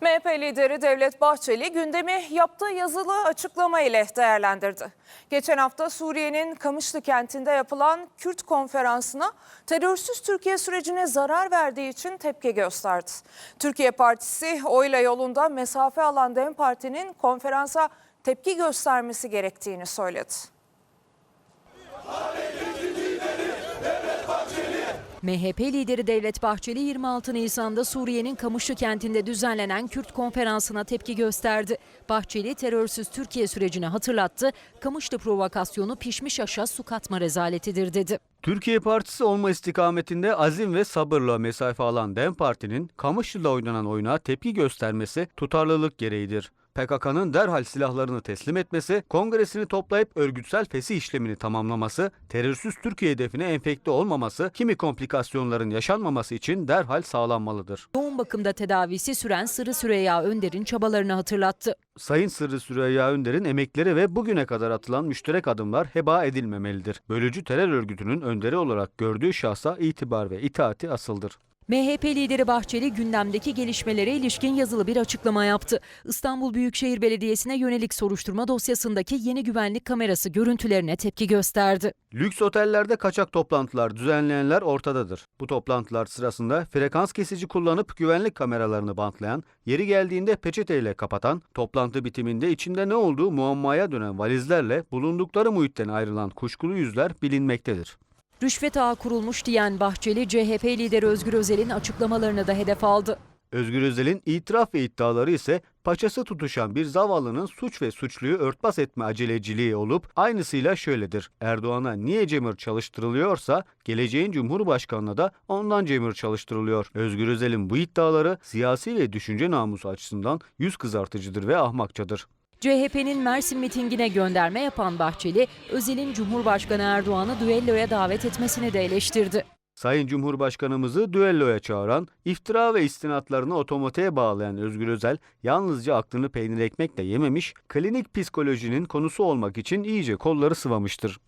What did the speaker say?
MHP lideri Devlet Bahçeli gündemi yaptığı yazılı açıklama ile değerlendirdi. Geçen hafta Suriye'nin Kamışlı kentinde yapılan Kürt konferansına terörsüz Türkiye sürecine zarar verdiği için tepki gösterdi. Türkiye Partisi oyla yolunda mesafe alan DEM Parti'nin konferansa tepki göstermesi gerektiğini söyledi. MHP lideri Devlet Bahçeli 26 Nisan'da Suriye'nin Kamışlı kentinde düzenlenen Kürt konferansına tepki gösterdi. Bahçeli terörsüz Türkiye sürecini hatırlattı. Kamışlı provokasyonu pişmiş aşa su katma rezaletidir dedi. Türkiye Partisi olma istikametinde azim ve sabırla mesafe alan DEM Parti'nin Kamışlı'da oynanan oyuna tepki göstermesi tutarlılık gereğidir. PKK'nın derhal silahlarını teslim etmesi, kongresini toplayıp örgütsel fesih işlemini tamamlaması, terörsüz Türkiye hedefine enfekte olmaması, kimi komplikasyonların yaşanmaması için derhal sağlanmalıdır. Yoğun bakımda tedavisi süren Sırrı Süreyya Önder'in çabalarını hatırlattı. Sayın Sırrı Süreyya Önder'in emekleri ve bugüne kadar atılan müşterek adımlar heba edilmemelidir. Bölücü terör örgütünün önderi olarak gördüğü şahsa itibar ve itaati asıldır. MHP lideri Bahçeli gündemdeki gelişmelere ilişkin yazılı bir açıklama yaptı. İstanbul Büyükşehir Belediyesi'ne yönelik soruşturma dosyasındaki yeni güvenlik kamerası görüntülerine tepki gösterdi. Lüks otellerde kaçak toplantılar düzenleyenler ortadadır. Bu toplantılar sırasında frekans kesici kullanıp güvenlik kameralarını bantlayan, yeri geldiğinde peçeteyle kapatan, toplantı bitiminde içinde ne olduğu muammaya dönen valizlerle bulundukları muhitten ayrılan kuşkulu yüzler bilinmektedir. Rüşvet ağı kurulmuş diyen Bahçeli, CHP lideri Özgür Özel'in açıklamalarını da hedef aldı. Özgür Özel'in itiraf ve iddiaları ise paçası tutuşan bir zavallının suç ve suçluyu örtbas etme aceleciliği olup aynısıyla şöyledir. Erdoğan'a niye cemir çalıştırılıyorsa geleceğin Cumhurbaşkanı'na da ondan cemir çalıştırılıyor. Özgür Özel'in bu iddiaları siyasi ve düşünce namusu açısından yüz kızartıcıdır ve ahmakçadır. CHP'nin Mersin mitingine gönderme yapan Bahçeli, Özel'in Cumhurbaşkanı Erdoğan'ı düelloya davet etmesini de eleştirdi. Sayın Cumhurbaşkanımızı düelloya çağıran, iftira ve istinatlarını otomatiğe bağlayan Özgür Özel, yalnızca aklını peynir ekmekle yememiş, klinik psikolojinin konusu olmak için iyice kolları sıvamıştır.